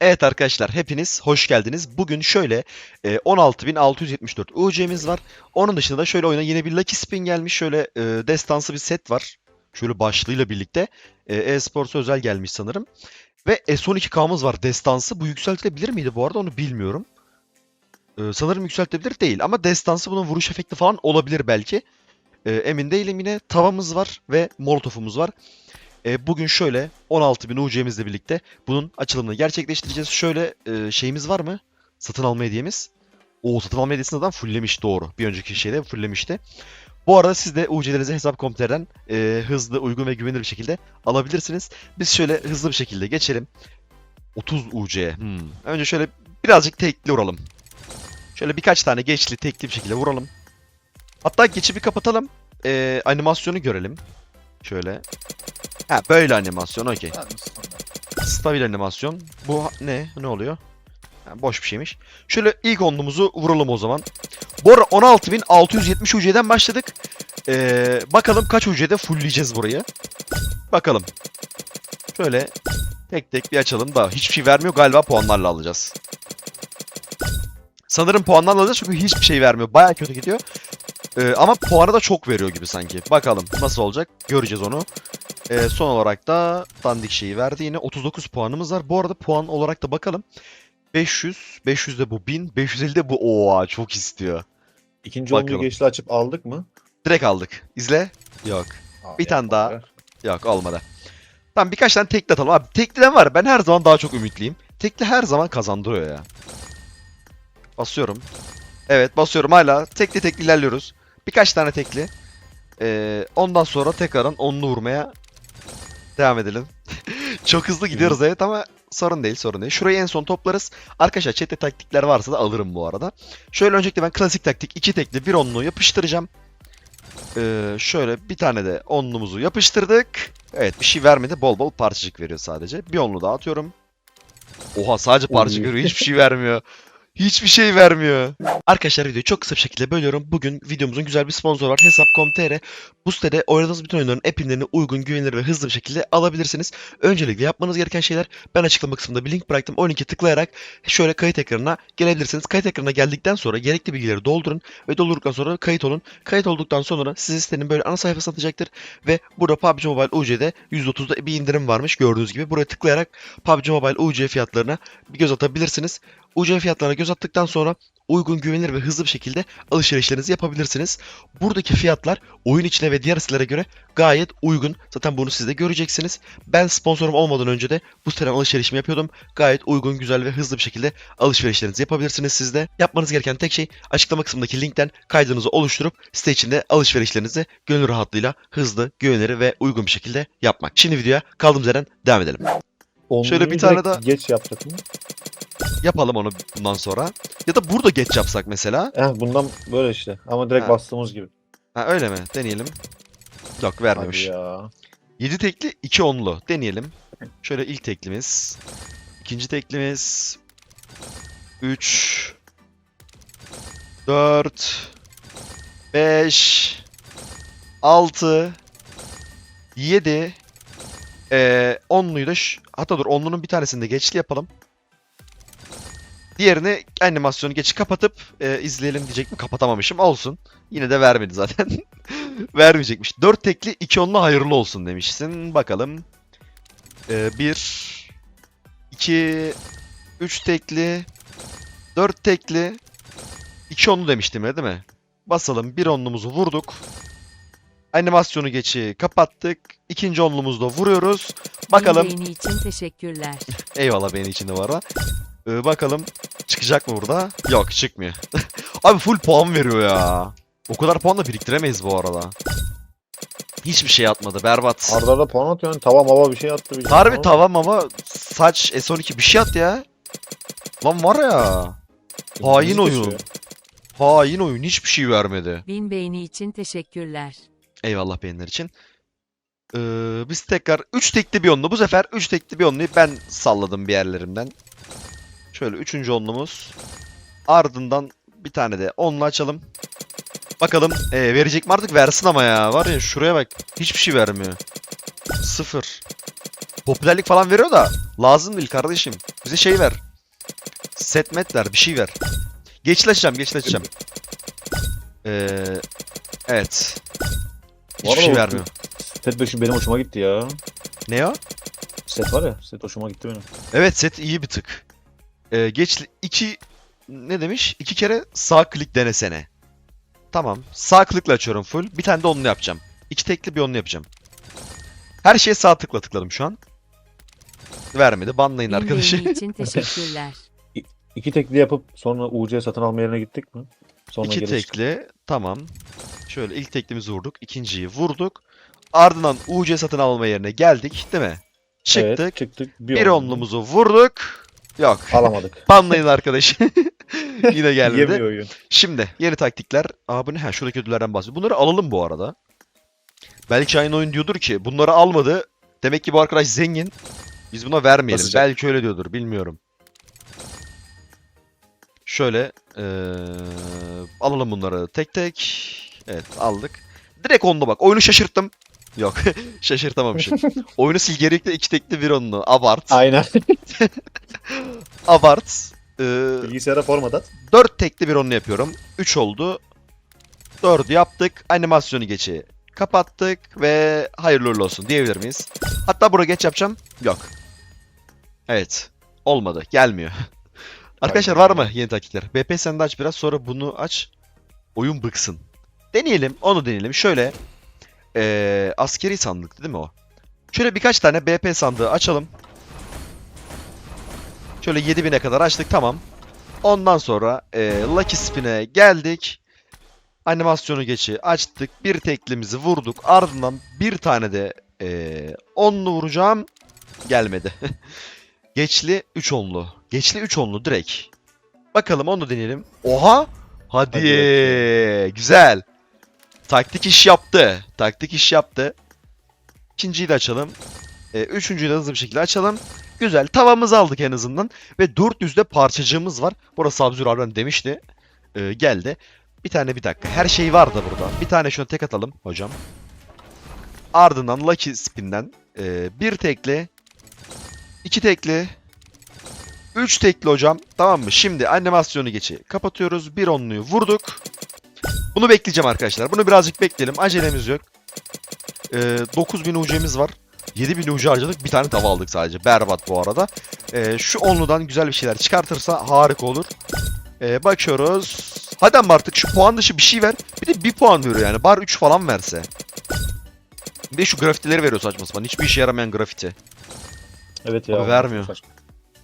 Evet arkadaşlar hepiniz hoş geldiniz. Bugün şöyle e, 16.674 UC'miz var. Onun dışında da şöyle oyuna yine bir Lucky Spin gelmiş. Şöyle e, destansı bir set var. Şöyle başlığıyla birlikte. E, E-Sports'a özel gelmiş sanırım. Ve S12K'mız var destansı. Bu yükseltilebilir miydi bu arada onu bilmiyorum. E, sanırım yükseltilebilir değil ama destansı bunun vuruş efekti falan olabilir belki. E, emin değilim yine. Tavamız var ve molotofumuz var. E, bugün şöyle 16.000 UC'mizle birlikte bunun açılımını gerçekleştireceğiz. Şöyle e, şeyimiz var mı? Satın alma hediyemiz. O satın alma hediyesini adam fulllemiş doğru. Bir önceki şeyde fulllemişti. Bu arada siz de UC'lerinizi hesap.com.tr'den e, hızlı, uygun ve güvenilir bir şekilde alabilirsiniz. Biz şöyle hızlı bir şekilde geçelim. 30 UC. Hmm. Önce şöyle birazcık tekli vuralım. Şöyle birkaç tane geçli tekli bir şekilde vuralım. Hatta geçi bir kapatalım. E, animasyonu görelim. Şöyle. Ha böyle animasyon okey. Stabil animasyon. Bu ha- ne? Ne oluyor? Ha, boş bir şeymiş. Şöyle ilk onluğumuzu vuralım o zaman. Bu arada 16.670 UC'den başladık. Ee, bakalım kaç UC'de fullleyeceğiz burayı. Bakalım. Şöyle tek tek bir açalım da hiçbir şey vermiyor galiba puanlarla alacağız. Sanırım puanlarla alacağız çünkü hiçbir şey vermiyor. Baya kötü gidiyor. Ee, ama puanı da çok veriyor gibi sanki. Bakalım nasıl olacak göreceğiz onu. Ee, son olarak da dandik şeyi verdi yine 39 puanımız var. Bu arada puan olarak da bakalım. 500, 500 de bu 1000, 550 de bu oha çok istiyor. İkinci Bakalım. geçti açıp aldık mı? Direkt aldık. İzle. Yok. Aa, Bir tane daha. yapmadılar. Yok olmadı. Tamam birkaç tane tekli atalım. Abi tekliden var. Ben her zaman daha çok ümitliyim. Tekli her zaman kazandırıyor ya. Basıyorum. Evet basıyorum hala. Tekli tekli ilerliyoruz. Birkaç tane tekli. Ee, ondan sonra tekrardan onlu vurmaya devam edelim. çok hızlı gidiyoruz evet ama sorun değil sorun değil. Şurayı en son toplarız. Arkadaşlar chatte taktikler varsa da alırım bu arada. Şöyle öncelikle ben klasik taktik 2 tekli bir onluğu yapıştıracağım. Ee, şöyle bir tane de onlumuzu yapıştırdık. Evet bir şey vermedi. Bol bol parçacık veriyor sadece. Bir onlu daha atıyorum. Oha sadece parçacık Oy. veriyor. Hiçbir şey vermiyor. Hiçbir şey vermiyor. Arkadaşlar videoyu çok kısa bir şekilde bölüyorum. Bugün videomuzun güzel bir sponsoru var. Hesap.com.tr. Bu sitede oynadığınız bütün oyunların app'inlerini uygun, güvenilir ve hızlı bir şekilde alabilirsiniz. Öncelikle yapmanız gereken şeyler ben açıklama kısmında bir link bıraktım. O linki tıklayarak şöyle kayıt ekranına gelebilirsiniz. Kayıt ekranına geldikten sonra gerekli bilgileri doldurun ve doldurduktan sonra kayıt olun. Kayıt olduktan sonra sizi sitenin böyle ana sayfasına atacaktır ve burada PUBG Mobile UC'de %30'da bir indirim varmış gördüğünüz gibi. Buraya tıklayarak PUBG Mobile UC fiyatlarına bir göz atabilirsiniz. UC fiyatlarına göz attıktan sonra uygun, güvenilir ve hızlı bir şekilde alışverişlerinizi yapabilirsiniz. Buradaki fiyatlar oyun içine ve diğer sitelere göre gayet uygun. Zaten bunu siz de göreceksiniz. Ben sponsorum olmadan önce de bu siteden alışverişimi yapıyordum. Gayet uygun, güzel ve hızlı bir şekilde alışverişlerinizi yapabilirsiniz siz de. Yapmanız gereken tek şey açıklama kısmındaki linkten kaydınızı oluşturup site içinde alışverişlerinizi gönül rahatlığıyla hızlı, güvenilir ve uygun bir şekilde yapmak. Şimdi videoya kaldığımız yerden devam edelim. Onluyu Şöyle bir tane daha- Geç yaptık mı? Yapalım onu bundan sonra. Ya da burada geç yapsak mesela. Eh bundan böyle işte. Ama direkt Ha. bastığımız gibi. Ha öyle mi? Deneyelim. Yok Hadi vermemiş. ya. 7 tekli 2 onlu. Deneyelim. Şöyle ilk teklimiz. ikinci teklimiz. 3 4 5 6 7 ee, onluyu da şu- hatta dur onlunun bir tanesini de geçli yapalım. Diğerini animasyonu geçi kapatıp e, izleyelim diyecektim. Kapatamamışım. Olsun. Yine de vermedi zaten. Vermeyecekmiş. 4 tekli 2 onlu hayırlı olsun demişsin. Bakalım. 1 2 3 tekli 4 tekli 2 onlu demiştim ya değil mi? Basalım. Bir onlumuzu vurduk. Animasyonu geçi kapattık. İkinci onlumuzu da vuruyoruz. Bakalım. Beğeni için teşekkürler. Eyvallah benim için de var. Ee, bakalım çıkacak mı burada? Yok çıkmıyor. Abi full puan veriyor ya. O kadar puan da biriktiremeyiz bu arada. Hiçbir şey atmadı berbat. Arda arda puan atıyor. Yani tava mava bir şey attı. Bir Harbi Ama tavam ama saç S12 bir şey at ya. Lan var ya. Hain oyun. Hain oyun hiçbir şey vermedi. Bin beğeni için teşekkürler. Eyvallah beğeniler için. Ee, biz tekrar 3 tekli bir onlu. Bu sefer 3 tekli bir onluyu ben salladım bir yerlerimden. Şöyle 3. onlumuz. Ardından bir tane de onlu açalım. Bakalım ee, verecek mi artık versin ama ya. Var ya şuraya bak. Hiçbir şey vermiyor. Sıfır. Popülerlik falan veriyor da lazım değil kardeşim. Bize şey ver. Set met ver bir şey ver. Geçil açacağım geçil açacağım. Ee, evet. Hiçbir şey arada vermiyor. Set 5'i benim hoşuma gitti ya. Ne o? Set var ya. Set hoşuma gitti benim. Evet set iyi bir tık. Ee, geç iki ne demiş? İki kere sağ klik denesene. Tamam. Sağ klikle açıyorum full. Bir tane de onunla yapacağım. İki tekli bir onunla yapacağım. Her şeye sağ tıkla tıkladım şu an. Vermedi. Banlayın arkadaşı. İçin teşekkürler. İki tekli yapıp sonra UC satın alma yerine gittik mi? Sonra İki geri çıktık. tekli. Tamam. Şöyle ilk teklimizi vurduk. ikinciyi vurduk. Ardından UC satın alma yerine geldik. Değil mi? Çıktık. Evet, çıktık. bir onlumuzu vurduk. Yok. Alamadık. Banlayın arkadaş. Yine gelmedi. Yemiyor oyun. Şimdi yeni taktikler. Aa bu ne? Ha şuradaki ödüllerden bahsediyor. Bunları alalım bu arada. Belki aynı oyun diyordur ki bunları almadı. Demek ki bu arkadaş zengin. Biz buna vermeyelim. Basacak. Belki öyle diyordur. Bilmiyorum. Şöyle eee, alalım bunları tek tek. Evet aldık. Direkt onda bak. Oyunu şaşırttım. Yok şaşırtamamışım. Oyunu silgelikte iki tekli bir onlu. Abart. Aynen. Abart. Eee, Bilgisayara format at. 4 tekli bir onlu yapıyorum. 3 oldu. 4'ü yaptık. Animasyonu geçi kapattık ve hayırlı uğurlu olsun diyebilir miyiz? Hatta buraya geç yapacağım. Yok. Evet. Olmadı. Gelmiyor. Arkadaşlar var mı yeni taktikler? BP sen de aç biraz sonra bunu aç. Oyun bıksın. Deneyelim. Onu deneyelim. Şöyle. Ee, askeri sandık değil mi o? Şöyle birkaç tane BP sandığı açalım. Şöyle 7000'e kadar açtık. Tamam. Ondan sonra e, Lucky Spin'e geldik. Animasyonu geçi açtık. Bir teklimizi vurduk. Ardından bir tane de e, onlu vuracağım. Gelmedi. Geçli 3 onlu. Geçli 3 onlu direkt. Bakalım onu deneyelim. Oha! Hadi. Hadi Güzel. Taktik iş yaptı. Taktik iş yaptı. İkinciyi de açalım. E, üçüncüyü de hızlı bir şekilde açalım. Güzel. Tavamızı aldık en azından. Ve 400'de parçacığımız var. Burası Sabzur harbiden demişti. Ee, geldi. Bir tane bir dakika. Her şey var da burada. Bir tane şunu tek atalım hocam. Ardından Lucky Spin'den ee, bir tekli. iki tekli. Üç tekli hocam. Tamam mı? Şimdi animasyonu geçi. Kapatıyoruz. Bir onluyu vurduk. Bunu bekleyeceğim arkadaşlar. Bunu birazcık bekleyelim. Acelemiz yok. Ee, 9000 UC'miz var. 7000 UC harcadık. Bir tane tava aldık sadece. Berbat bu arada. Ee, şu onludan güzel bir şeyler çıkartırsa harika olur. Ee, bakıyoruz. Hadi ama artık şu puan dışı bir şey ver. Bir de bir puan veriyor yani. Bar 3 falan verse. Bir de şu grafitileri veriyor saçma sapan. Hiçbir işe yaramayan grafiti. Evet ya. Abi vermiyor. Saçma.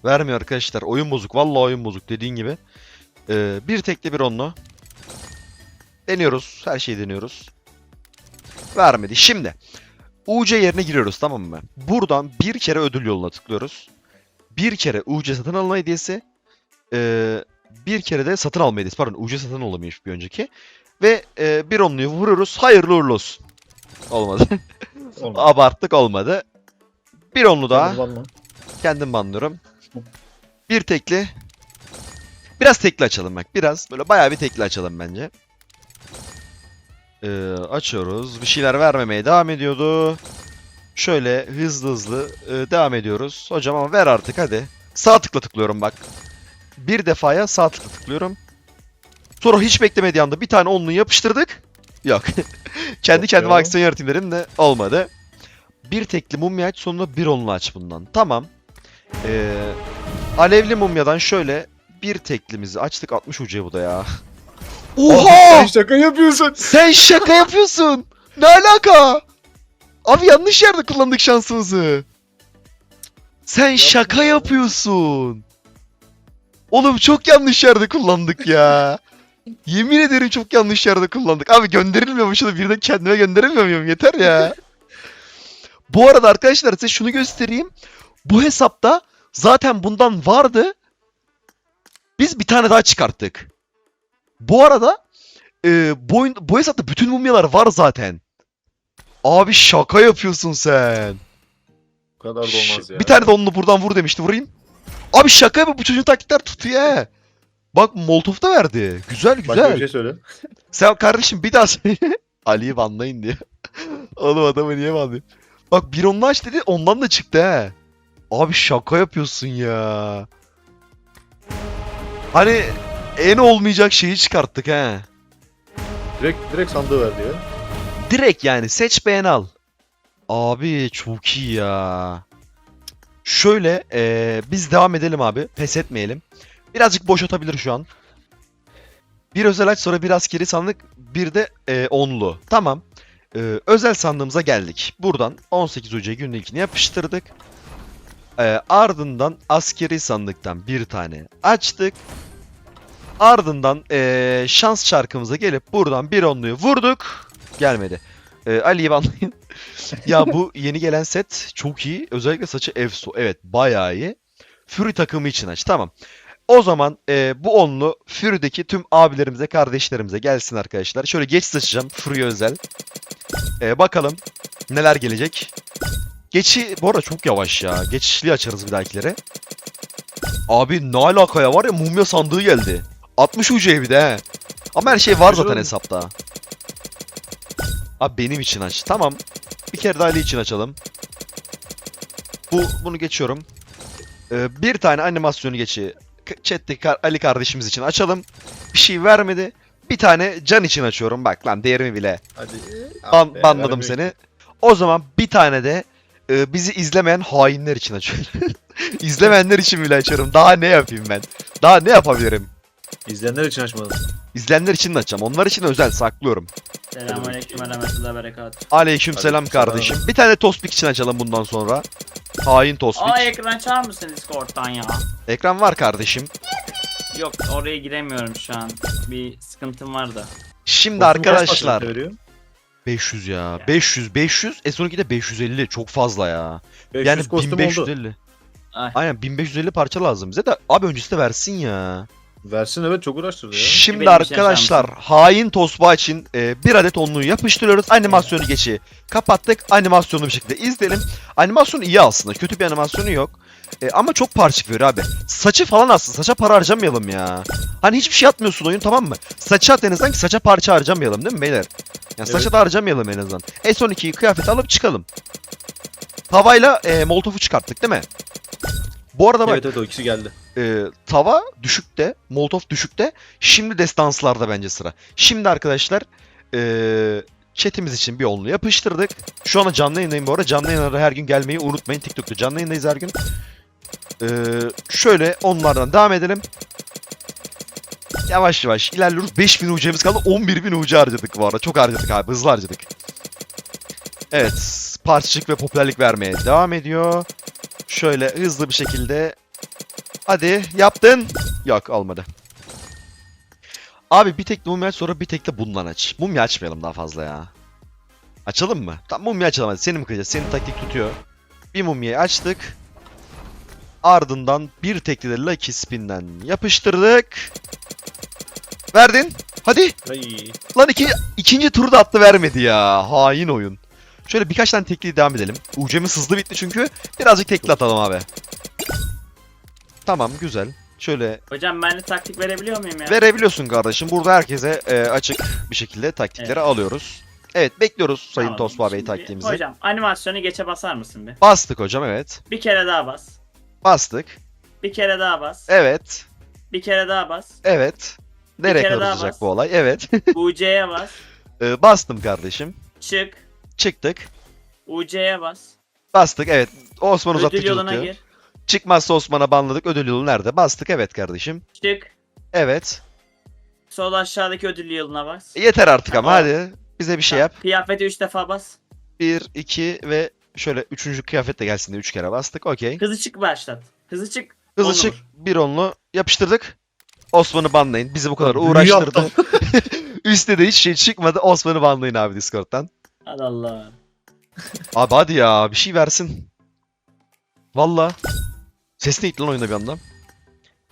Vermiyor arkadaşlar. Oyun bozuk. Vallahi oyun bozuk dediğin gibi. Ee, bir tekli bir onlu. Deniyoruz. Her şeyi deniyoruz. Vermedi. Şimdi. UC yerine giriyoruz tamam mı? Buradan bir kere ödül yoluna tıklıyoruz. Bir kere UC satın alma hediyesi. Ee, bir kere de satın alma hediyesi. Pardon UC satın alamaymış bir önceki. Ve e, bir onluyu vuruyoruz. Hayırlı uğurlu olsun. Olmadı. Olmadı. Abarttık olmadı. Bir onlu daha. Kendim banlıyorum. Bir tekli. Biraz tekli açalım bak. Biraz böyle bayağı bir tekli açalım bence. Ee, açıyoruz. Bir şeyler vermemeye devam ediyordu. Şöyle hızlı hızlı e, devam ediyoruz. Hocam ama ver artık hadi. Sağ tıkla tıklıyorum bak. Bir defaya sağ tıkla tıklıyorum. Sonra hiç beklemediği anda bir tane onluyu yapıştırdık. Yok. Kendi kendime aksiyon yaratayım dedim de olmadı. Bir tekli mumya aç sonunda bir onlu aç bundan. Tamam. Ee, alevli mumyadan şöyle bir teklimizi açtık 60 ucuya bu da ya. Oha! Sen şaka yapıyorsun. Sen şaka yapıyorsun. Ne alaka? Abi yanlış yerde kullandık şansımızı. Sen şaka yapıyorsun. Oğlum çok yanlış yerde kullandık ya. Yemin ederim çok yanlış yerde kullandık. Abi gönderilmiyor mu şunu birden kendime gönderemiyor muyum? Yeter ya. Bu arada arkadaşlar size şunu göstereyim. Bu hesapta zaten bundan vardı. Biz bir tane daha çıkarttık. Bu arada e, bu, oyun- bu hesapta bütün mumyalar var zaten. Abi şaka yapıyorsun sen. Bu kadar da olmaz Ş- ya. Bir tane de onunla buradan vur demişti. Vurayım. Abi şaka yapıyor. Bu çocuğun taktikler tutuyor he. Bak Molotov da verdi. Güzel Başka güzel. bir şey söyle. Sen kardeşim bir daha söyle. Ali'yi banlayın diye. Oğlum adamı niye banlayayım? Bak bir onlu aç dedi ondan da çıktı he. Abi şaka yapıyorsun ya. Hani en olmayacak şeyi çıkarttık he. Direkt, direkt sandığı verdi ya. Direkt yani seç beğen al. Abi çok iyi ya. Şöyle eee, biz devam edelim abi. Pes etmeyelim. Birazcık boş atabilir şu an. Bir özel aç sonra bir askeri sandık bir de eee, onlu. Tamam. Eee, özel sandığımıza geldik. Buradan 18 Ucu'ya günün ilkini yapıştırdık. Eee, ardından askeri sandıktan bir tane açtık. Ardından eee, şans çarkımıza gelip buradan bir onluyu vurduk. Gelmedi. Ee, Ali'yi banlayın. ya bu yeni gelen set çok iyi. Özellikle saçı Efso. Evet bayağı iyi. Fury takımı için aç. Tamam. O zaman e, bu onlu Fury'deki tüm abilerimize, kardeşlerimize gelsin arkadaşlar. Şöyle geç saçacağım. Fury özel. E, bakalım neler gelecek. Geçi bu arada çok yavaş ya. Geçişli açarız bir dahakilere. Abi ne alaka ya var ya mumya sandığı geldi. 60 ucu bir de he. Ama her şey var zaten hesapta. Abi benim için aç. Tamam. Bir kere daha Ali için açalım. Bu bunu geçiyorum. Ee, bir tane animasyonu geçi. Chat'teki kar- Ali kardeşimiz için açalım. Bir şey vermedi. Bir tane Can için açıyorum. Bak lan değerimi bile. Hadi. Ban- be, banladım veremiyor. seni. O zaman bir tane de e, bizi izlemeyen hainler için açıyorum. İzlemeyenler için bile açıyorum. Daha ne yapayım ben? Daha ne yapabilirim? İzleyenler için açmadım. İzleyenler için de açacağım. Onlar için özel saklıyorum. Selamünaleyküm ve rahmetullahi ve berekat. Aleykümselam Aleykümselam. kardeşim. Bir tane Tospik için açalım bundan sonra. Hain Tospik. Aa ekran açar mısın Discord'dan ya? Ekran var kardeşim. Yok oraya giremiyorum şu an. Bir sıkıntım var da. Şimdi arkadaşlar parça veriyor? 500 ya. 500 500 S12'de 550 çok fazla ya. 500 Yani kostüm oldu. 1550. Ay. Aynen 1550 parça lazım bize de abi öncesi de versin ya. Versin evet çok uğraştırdı ya. Şimdi Benim için arkadaşlar hain tosba için e, bir adet onluğu yapıştırıyoruz. Animasyonu geçi kapattık. Animasyonu bir şekilde izleyelim. Animasyonu iyi aslında. Kötü bir animasyonu yok. E, ama çok parçık veriyor abi. Saçı falan aslında. Saça para harcamayalım ya. Hani hiçbir şey atmıyorsun oyun tamam mı? Saçı at en azından ki saça parça harcamayalım değil mi beyler? Yani saça Evet. da harcamayalım en azından. S12'yi kıyafet alıp çıkalım. Tavayla e, molotofu çıkarttık değil mi? Bu arada bak Evet evet o ikisi geldi. e, tava düşükte, Molotov düşükte. Şimdi destanslarda bence sıra. Şimdi arkadaşlar e, chatimiz için bir onlu yapıştırdık. Şu anda canlı yayındayım bu arada. Canlı yayınlara her gün gelmeyi unutmayın. TikTok'ta canlı yayındayız her gün. E, şöyle onlardan devam edelim. Yavaş yavaş ilerliyoruz. 5000 UC'miz kaldı. 11.000 UC harcadık bu arada. Çok harcadık abi. Hızlı harcadık. Evet. Parçacık ve popülerlik vermeye devam ediyor. Şöyle hızlı bir şekilde Hadi yaptın. Yok olmadı. Abi bir tek mumya aç sonra bir tek de bundan aç. Mumya açmayalım daha fazla ya. Açalım mı? Tamam mumya açalım hadi. Seni mi kıracağız? Senin taktik tutuyor. Bir mumyayı açtık. Ardından bir tekli de Lucky Spin'den yapıştırdık. Verdin. Hadi. Ay. Lan iki, ikinci turu da attı vermedi ya. Hain oyun. Şöyle birkaç tane tekli devam edelim. UC'miz hızlı bitti çünkü. Birazcık tekli atalım abi. Tamam güzel. Şöyle Hocam ben de taktik verebiliyor muyum ya? verebiliyorsun kardeşim. Burada herkese e, açık bir şekilde taktikleri Evet. alıyoruz. Evet bekliyoruz Sayın Tamam, Tosba Bey şimdi taktiğimizi. Hocam animasyonu geçe basar mısın bir? Bastık hocam evet. Bir kere daha bas. Bastık. Bir kere daha bas. Evet. Bir kere daha bas. Evet. Nereye kere kadar daha uzayacak bas. bu olay? Evet. UC'ye bas. E, bastım kardeşim. Çık. Çıktık. UC'ye bas. Bastık evet. Osman uzattık Ödül yoluna gir. Çıkmazsa Osman'a banladık. Ödül yolu nerede? Bastık evet kardeşim. Çık. Evet. Sol aşağıdaki ödül yoluna bas. E, Yeter artık ama Tamam. hadi. Bize bir şey yap. Kıyafeti 3 defa bas. 1, 2 ve şöyle üçüncü kıyafet de gelsin diye 3 kere bastık. Okey. Hızlı çık başlat. Hızlı çık. Hızlı on çık. Bir onlu yapıştırdık. Osman'ı banlayın. Bizi bu kadar uğraştırdı. Üstte de hiç şey çıkmadı. Osman'ı banlayın abi Discord'dan. Hadi Allah. Abi hadi ya bir şey versin. Valla. Ses ne gitti lan oyunda bir anda?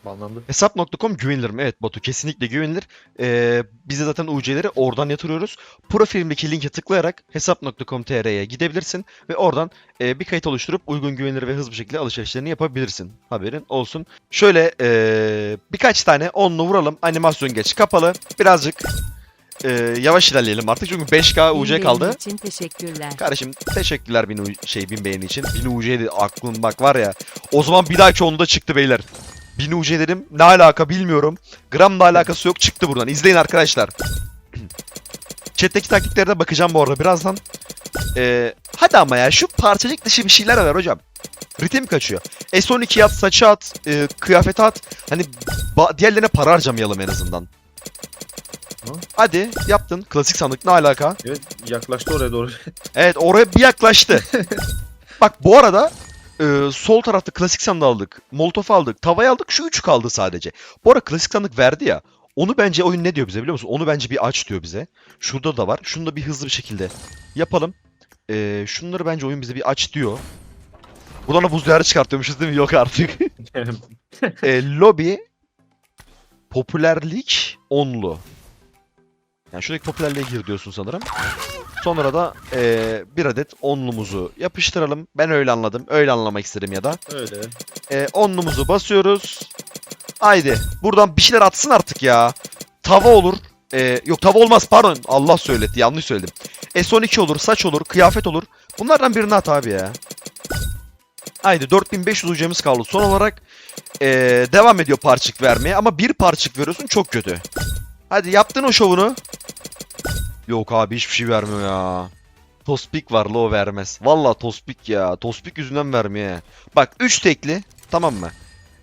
Banlandı. Hesap.com güvenilir mi? Evet Batu kesinlikle güvenilir. Ee, biz de zaten UC'leri oradan yatırıyoruz. Profilimdeki linke tıklayarak hesap.com.tr'ye gidebilirsin ve oradan e, bir kayıt oluşturup uygun güvenilir ve hızlı bir şekilde alışverişlerini yapabilirsin. Haberin olsun. Şöyle e, birkaç tane onlu vuralım. Animasyon geç kapalı. Birazcık e, yavaş ilerleyelim artık çünkü 5K Bin UC kaldı. için teşekkürler. Kardeşim teşekkürler bin, U- şey, bin beğeni için. Bin UC'ydi aklım bak var ya. O zaman bir dahaki onda çıktı beyler. Bin UC dedim. Ne alaka bilmiyorum. Gramla alakası yok çıktı buradan. İzleyin arkadaşlar. Chat'teki taktiklere de bakacağım bu arada birazdan. Ee, hadi ama ya şu parçacık dışı bir şeyler var hocam. Ritim kaçıyor. S12 at, saçı at, e, kıyafeti at. Hani ba- diğerlerine para harcamayalım en azından. Hadi yaptın. Klasik sandık ne alaka? Evet yaklaştı oraya doğru. Evet oraya bir yaklaştı. Bak bu arada e, sol tarafta klasik sandığı aldık. Molotov aldık. Tavayı aldık. Şu üçü kaldı sadece. Bu arada klasik sandık verdi ya. Onu bence oyun ne diyor bize biliyor musun? Onu bence bir aç diyor bize. Şurada da var. Şunu da bir hızlı bir şekilde yapalım. E, şunları bence oyun bize bir aç diyor. Buradan da buz diyarı çıkartıyormuşuz değil mi? Yok artık. e, lobby popülerlik onlu. Yani şuradaki popülerliğe gir diyorsun sanırım. Sonra da eee, bir adet onlumuzu yapıştıralım. Ben öyle anladım. Öyle anlamak istedim ya da. Öyle. Eee onlumuzu basıyoruz. Haydi. Buradan bir şeyler atsın artık ya. Tava olur. Eee, yok tava olmaz pardon. Allah söyletti. Yanlış söyledim. S12 olur. Saç olur. Kıyafet olur. Bunlardan birini at abi ya. Haydi 4500 ucumuz kaldı. Son olarak eee, devam ediyor parçık vermeye. Ama bir parçık veriyorsun çok kötü. Hadi yaptın o şovunu. Yok abi hiçbir şey vermiyor ya. Tospik var lo vermez. Valla tospik ya. Tospik yüzünden vermiyor. Bak 3 tekli tamam mı?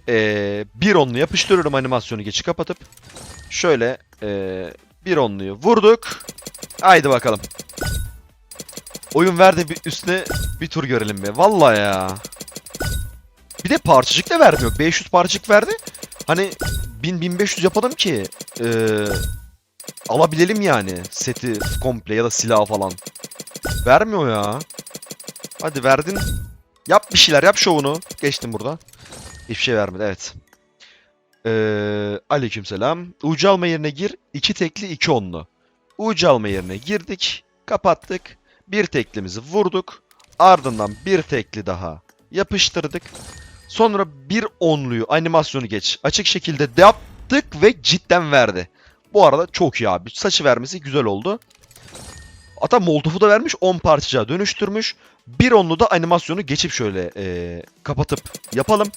Ee, bir onlu yapıştırıyorum animasyonu geçi kapatıp. Şöyle ee, bir onluyu vurduk. Haydi bakalım. Oyun verdi bir üstüne bir tur görelim be. Valla ya. Bir de parçacık da vermiyor. 500 parçacık verdi. Hani 1000-1500 yapalım ki ee, alabilelim yani seti komple ya da silah falan. Vermiyor ya. Hadi verdin. Yap bir şeyler yap şovunu. Geçtim burada. Hiçbir şey vermedi evet. Ee, aleykümselam. Ucu alma yerine gir. iki tekli iki onlu. Ucu alma yerine girdik. Kapattık. Bir teklimizi vurduk. Ardından bir tekli daha yapıştırdık. Sonra bir onluyu animasyonu geç. Açık şekilde de yaptık ve cidden verdi. Bu arada çok iyi abi. Saçı vermesi güzel oldu. Hatta Molotof'u da vermiş 10 parçacığa dönüştürmüş. Bir onlu da animasyonu geçip şöyle eee, kapatıp yapalım.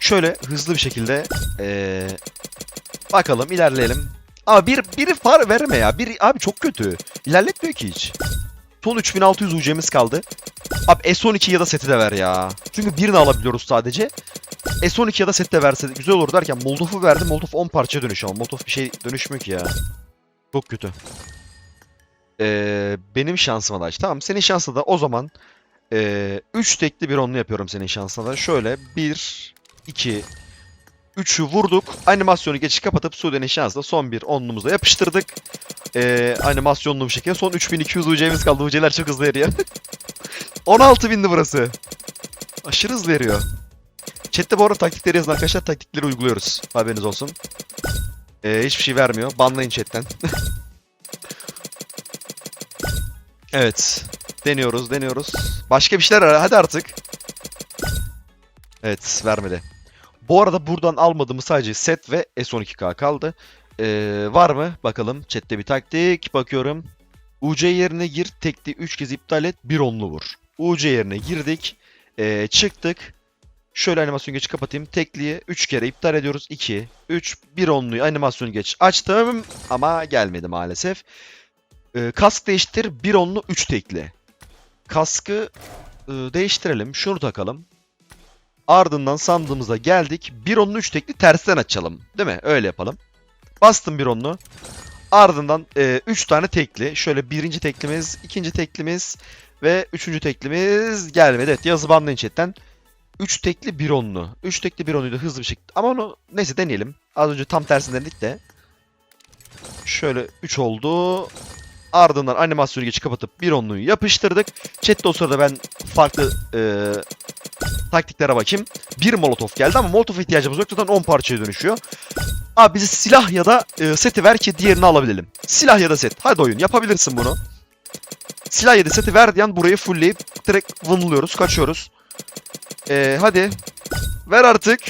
Şöyle hızlı bir şekilde eee, bakalım ilerleyelim. Ama bir biri far verme ya. Bir abi çok kötü. İlerletmiyor ki hiç. Son 3600 UC'miz kaldı. Abi S12 ya da seti de ver ya. Çünkü birini alabiliyoruz sadece. S12 ya da set de verse güzel olur derken Molotof'u verdi. Molotov 10 parçaya dönüşüyor ama Molotov bir şey dönüşmüyor ki ya. Çok kötü. Ee, benim şansıma da aç. Tamam senin şansına da o zaman 3 tekli bir onlu yapıyorum senin şansına da. Şöyle 1, 2, 3'ü vurduk. Animasyonu geçiş kapatıp Sude'nin şansına son bir onlumuza yapıştırdık. Ee, animasyonlu bir şekilde. Son 3200 UC'miz kaldı. UC'ler çok hızlı eriyor. 16.000'di burası. Aşırı hızlı eriyor. Chat'te bu arada taktikleri yazın arkadaşlar. Taktikleri uyguluyoruz. Haberiniz olsun. Ee, hiçbir şey vermiyor. Banlayın chatten. evet. Deniyoruz, deniyoruz. Başka bir şeyler ara. Hadi artık. Evet, vermedi. Bu arada buradan almadığımız sadece set ve S12K kaldı. Ee, var mı? Bakalım. Chat'te bir taktik. Bakıyorum. UC yerine gir. Tekli 3 kez iptal et. Bir onlu vur. UC yerine girdik. Ee, çıktık. Şöyle animasyon geç kapatayım. Tekliyi 3 kere iptal ediyoruz. 2, 3, 1 onluyu animasyon geç açtım. Ama gelmedi maalesef. Ee, kask değiştir. 1 onlu 3 tekli. Kaskı e, değiştirelim. Şunu takalım. Ardından sandığımıza geldik. 1 onlu 3 tekli tersten açalım. Değil mi? Öyle yapalım. Bastım 1 onlu. Ardından 3 tane tekli. Şöyle birinci teklimiz, ikinci teklimiz ve üçüncü teklimiz gelmedi. Evet yazı banlayın chatten. 3 tekli 1 onlu. 3 tekli 1 onluyu da hızlı bir şekilde. Ama onu neyse deneyelim. Az önce tam tersinden dedik de. Şöyle 3 oldu. Ardından animasyonu geçip kapatıp 1 onluyu yapıştırdık. Chat'te o sırada ben farklı e, taktiklere bakayım. Bir molotof geldi ama molotof ihtiyacımız yok. Zaten 10 parçaya dönüşüyor. Abi bize silah ya da e, seti ver ki diğerini alabilelim. Silah ya da set. Hadi oyun yapabilirsin bunu. Silah ya da seti ver diyen burayı fullleyip direkt vınlıyoruz, kaçıyoruz. E, hadi. Ver artık.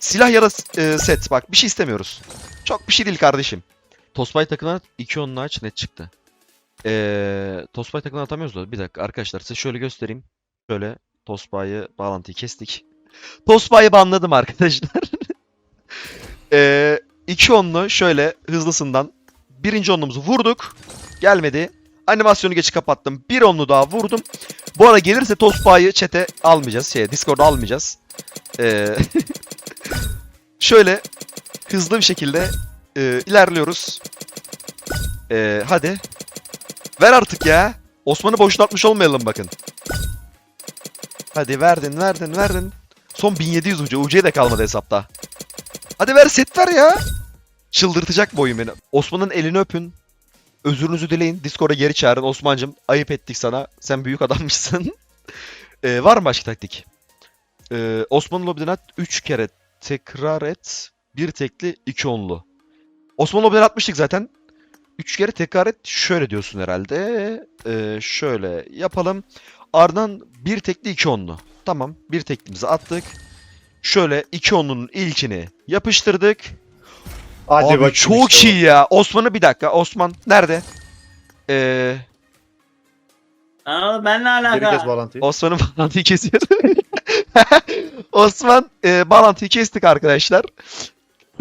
Silah ya da e, set. Bak bir şey istemiyoruz. Çok bir şey değil kardeşim. Tosbay takına 2 onlu aç net çıktı. Ee, Tosbay takına atamıyoruz da bir dakika arkadaşlar size şöyle göstereyim. Şöyle Tosbay'ı bağlantıyı kestik. Tosbay'ı banladım arkadaşlar. ee, 2 onlu şöyle hızlısından birinci onlumuzu vurduk. Gelmedi. Animasyonu geç kapattım. Bir onlu daha vurdum. Bu ara gelirse Tosbay'ı chat'e almayacağız. Şey, Discord'a almayacağız. Ee, şöyle hızlı bir şekilde e, ilerliyoruz. Ee, hadi. Ver artık ya. Osman'ı boşlatmış olmayalım bakın. Hadi verdin verdin verdin. Son 1700 ucu. Ucuya da kalmadı hesapta. Hadi ver set ver ya. Çıldırtacak bu oyun beni. Osman'ın elini öpün. Özürünüzü dileyin. Discord'a geri çağırın. Osman'cım ayıp ettik sana. Sen büyük adammışsın. Ee, var mı başka taktik? Ee, Osman'ın lobiden at 3 kere tekrar et. Bir tekli iki onlu. Osman lobiden atmıştık zaten. 3 kere tekrar et. Şöyle diyorsun herhalde. Ee, şöyle yapalım. Ardından bir tekli iki onlu. Tamam. Bir teklimizi attık. Şöyle iki onlunun ilkini yapıştırdık. Hadi Abi bakayım çok işte iyi ya. Osman'ı bir dakika. Osman nerede? Ee, Aa, benle. Geri kes alaka. bağlantıyı. Osman'ın bağlantıyı kesiyor. Osman e, bağlantıyı kestik arkadaşlar.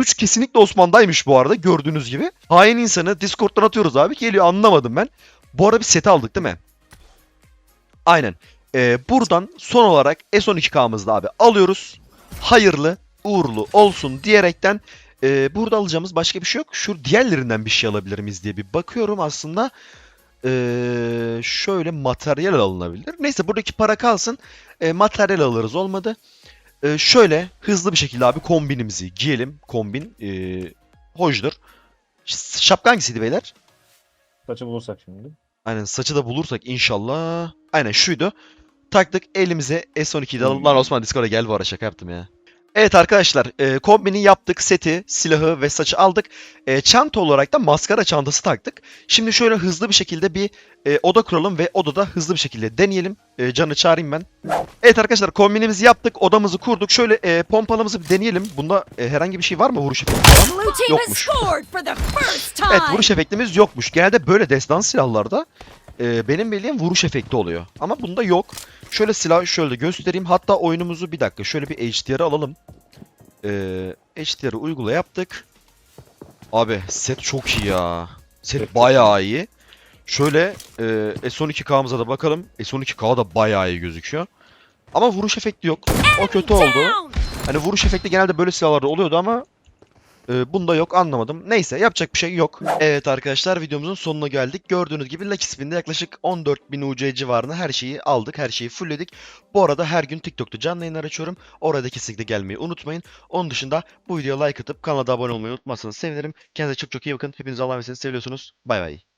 Suç kesinlikle Osman'daymış bu arada gördüğünüz gibi. Hain insanı Discord'dan atıyoruz abi. Geliyor anlamadım ben. Bu arada bir seti aldık değil mi? Aynen. E, buradan son olarak S12K'mızı da abi alıyoruz. Hayırlı, uğurlu olsun diyerekten e, burada alacağımız başka bir şey yok. Şu diğerlerinden bir şey alabilir miyiz diye bir bakıyorum aslında. Ee, şöyle materyal alınabilir. Neyse buradaki para kalsın. Ee, materyal alırız olmadı. Ee, şöyle hızlı bir şekilde abi kombinimizi giyelim. Kombin ee, hoşdur. Ş- Şapka hangisiydi beyler? Saçı bulursak şimdi. Aynen saçı da bulursak inşallah. Aynen şuydu. Taktık elimize S12'yi de alalım. Lan Osman Discord'a gel bu ara şaka yaptım ya. Evet arkadaşlar e, kombini yaptık. Seti, silahı ve saçı aldık. E, çanta olarak da maskara çantası taktık. Şimdi şöyle hızlı bir şekilde bir e, oda kuralım ve odada hızlı bir şekilde deneyelim. E, canı çağırayım ben. Evet arkadaşlar kombinimizi yaptık. Odamızı kurduk. Şöyle e, pompalımızı bir deneyelim. Bunda e, herhangi bir şey var mı vuruş efekti Yokmuş. Evet vuruş efektimiz yokmuş. Genelde böyle destan silahlarda e, benim bildiğim vuruş efekti oluyor. Ama bunda yok. Şöyle silah şöyle göstereyim. Hatta oyunumuzu bir dakika şöyle bir HDR'ı alalım. E, HDR'ı uygula yaptık. Abi set çok iyi ya. Set çok bayağı iyi. Şöyle e, S12K'mıza da bakalım. S12K da bayağı iyi gözüküyor. Ama vuruş efekti yok. O kötü oldu. Hani vuruş efekti genelde böyle silahlarda oluyordu ama e, bunda yok anlamadım. Neyse yapacak bir şey yok. Evet arkadaşlar videomuzun sonuna geldik. Gördüğünüz gibi Lucky Spin'de yaklaşık 14.000 UC civarında her şeyi aldık. Her şeyi fullledik. Bu arada her gün TikTok'ta canlı yayınlar açıyorum. Orada kesinlikle gelmeyi unutmayın. Onun dışında bu videoya like atıp kanala da abone olmayı unutmazsanız sevinirim. Kendinize çok çok iyi bakın. Hepinize Allah'a emanet. Seviyorsunuz. Bay bay.